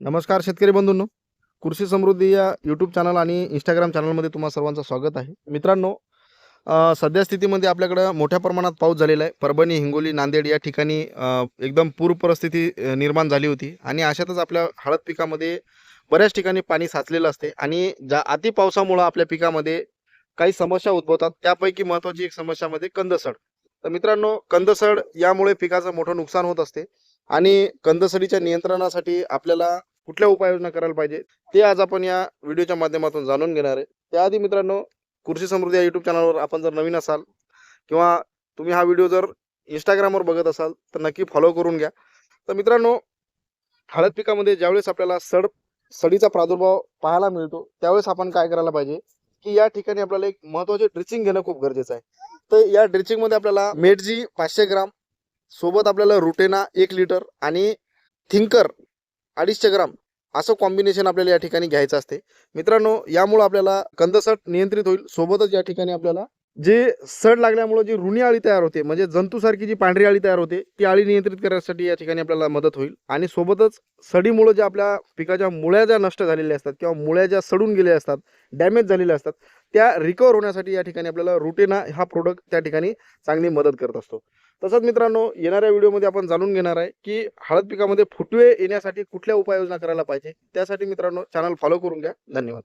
नमस्कार शेतकरी बंधूंनो. कृषी समृद्धी या यूट्यूब चॅनल आणि इंस्टाग्राम चॅनलमध्ये तुम्हा सर्वांचं स्वागत आहे. मित्रांनो सध्या स्थितीमध्ये आपल्याकडं मोठ्या प्रमाणात पाऊस झालेला आहे. परभणी हिंगोली नांदेड या ठिकाणी एकदम पूर परिस्थिती निर्माण झाली होती. आणि अशातच आपल्या हळद पिकामध्ये बऱ्याच ठिकाणी पाणी साचलेलं असते. आणि ज्या अति पावसामुळं आपल्या पिकामध्ये काही समस्या उद्भवतात त्यापैकी महत्त्वाची एक समस्या म्हणजे कंदसड. तर मित्रांनो कंदसड यामुळे पिकाचं मोठं नुकसान होत असते. आणि कंदसडीच्या नियंत्रणासाठी आपल्याला कुठल्या उपाययोजना करायला पाहिजे ते आज आपण या व्हिडिओच्या माध्यमातून जाणून घेणार आहे. त्याआधी मित्रांनो कृषी समृद्धी या यूट्यूब चॅनलवर आपण जर नवीन असाल किंवा तुम्ही हा व्हिडिओ जर इंस्टाग्रामवर बघत असाल तर नक्की फॉलो करून घ्या. तर मित्रांनो हळद पिकामध्ये ज्यावेळेस आपल्याला सड सडीचा प्रादुर्भाव पाहायला मिळतो त्यावेळेस आपण काय करायला पाहिजे की या ठिकाणी आपल्याला एक महत्त्वाचे ड्रिचिंग घेणं खूप गरजेचं आहे. तर या ड्रिचिंगमध्ये आपल्याला मेटजी पाचशे ग्राम सोबत आपल्याला रुटेना एक लिटर आणि थिंकर अडीचशे ग्राम असं कॉम्बिनेशन आपल्याला या ठिकाणी घ्यायचं असते. मित्रांनो यामुळं आपल्याला कंदसट नियंत्रित होईल. सोबतच या ठिकाणी आपल्याला जे सड लागल्यामुळं जी रुणी अळी तयार होते म्हणजे जंतूसारखी जी पांढरी अळी तयार होते ती अळी नियंत्रित करण्यासाठी या ठिकाणी आपल्याला मदत होईल. आणि सोबतच सडीमुळं ज्या आपल्या पिकाच्या मुळ्या ज्या नष्ट झालेल्या असतात किंवा मुळ्या ज्या सडून गेल्या असतात डॅमेज झालेल्या असतात त्या रिकवर होण्यासाठी या ठिकाणी आपल्याला रुटेना हा प्रोडक्ट त्या ठिकाणी चांगली मदत करत असतो. तसंच मित्रांनो येणाऱ्या व्हिडिओमध्ये आपण जाणून घेणार आहे की हळद पिकामध्ये फुटवे येण्यासाठी कुठल्या उपाययोजना करायला पाहिजे त्यासाठी मित्रांनो चॅनल फॉलो करून घ्या. धन्यवाद.